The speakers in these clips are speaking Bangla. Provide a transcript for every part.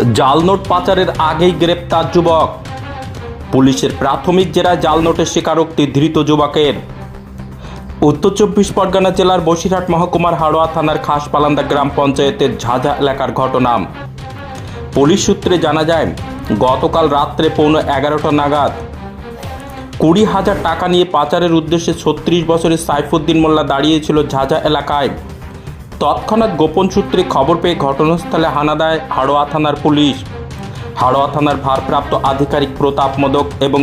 জাল নোট পাচারের আগেই গ্রেপ্তার যুবক। পুলিশের প্রাথমিক জেরায় জাল নোটের স্বীকারোক্তি ধৃত যুবকের। উত্তর চব্বিশ পরগনা জেলার বসিরহাট মহকুমার হাড়োয়া থানার খাসপালান্দা গ্রাম পঞ্চায়েতের ঝাঝা এলাকার ঘটনা। পুলিশ সূত্রে জানা যায়, গতকাল রাত্রে পৌনে এগারোটা নাগাদ কুড়ি হাজার টাকা নিয়ে পাচারের উদ্দেশ্যে ছত্রিশ বছরের সাইফুদ্দিন মোল্লা দাঁড়িয়েছিল ঝাঝা এলাকায়। তৎক্ষণাৎ গোপন সূত্রে খবর পেয়ে ঘটনাস্থলে হানা দেয় হাড়োয়া থানার পুলিশ। হাড়োয়া থানার ভারপ্রাপ্ত আধিকারিক প্রতাপ মোদক এবং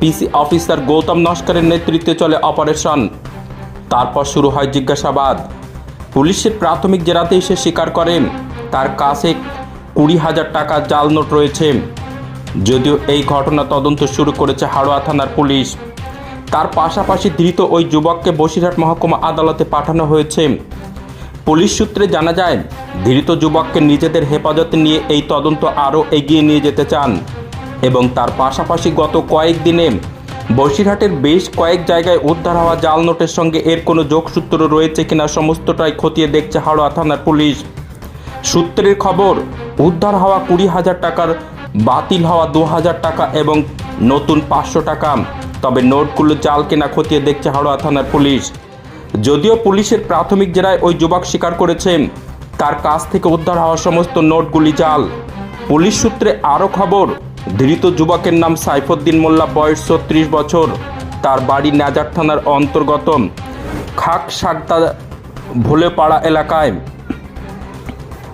পিসি অফিসার গৌতম নস্করের নেতৃত্বে চলে অপারেশন। তারপর শুরু হয় জিজ্ঞাসাবাদ। পুলিশের প্রাথমিক জেরাতে এসে স্বীকার করেন, তার কাছে কুড়ি হাজার টাকা জাল নোট রয়েছে। যদিও এই ঘটনা তদন্ত শুরু করেছে হাড়োয়া থানার পুলিশ। তার পাশাপাশি ধৃত ওই যুবককে বসিরহাট মহকুমা আদালতে পাঠানো হয়েছে। পুলিশ সূত্রে জানা যায়, ধৃত যুবককে নিজেদের হেফাজতে নিয়ে এই তদন্ত আরও এগিয়ে নিয়ে যেতে চান। এবং তার পাশাপাশি গত কয়েকদিনে বসিরহাটের বেশ কয়েক জায়গায় উদ্ধার হওয়া জাল নোটের সঙ্গে এর কোনো যোগসূত্র রয়েছে কিনা সমস্তটাই খতিয়ে দেখছে হাড়োয়া থানার পুলিশ। সূত্রের খবর, উদ্ধার হওয়া কুড়ি হাজার টাকার, বাতিল হওয়া দু হাজার টাকা এবং নতুন পাঁচশো টাকা। তবে নোটগুলো জাল কেনা খতিয়ে দেখছে হাওড়া থানার পুলিশ। যদিও পুলিশের প্রাথমিক জেরায় ওই যুবক স্বীকার করেছেন তার কাছ থেকে উদ্ধার হওয়া সমস্ত নোটগুলি জাল। পুলিশ সূত্রে আরও খবর, ধৃত যুবকের নাম সাইফুদ্দিন মোল্লা, বয়স ছত্রিশ বছর। তার বাড়ি নাজার থানার অন্তর্গত খাক সাগদা ভোলেপাড়া এলাকায়।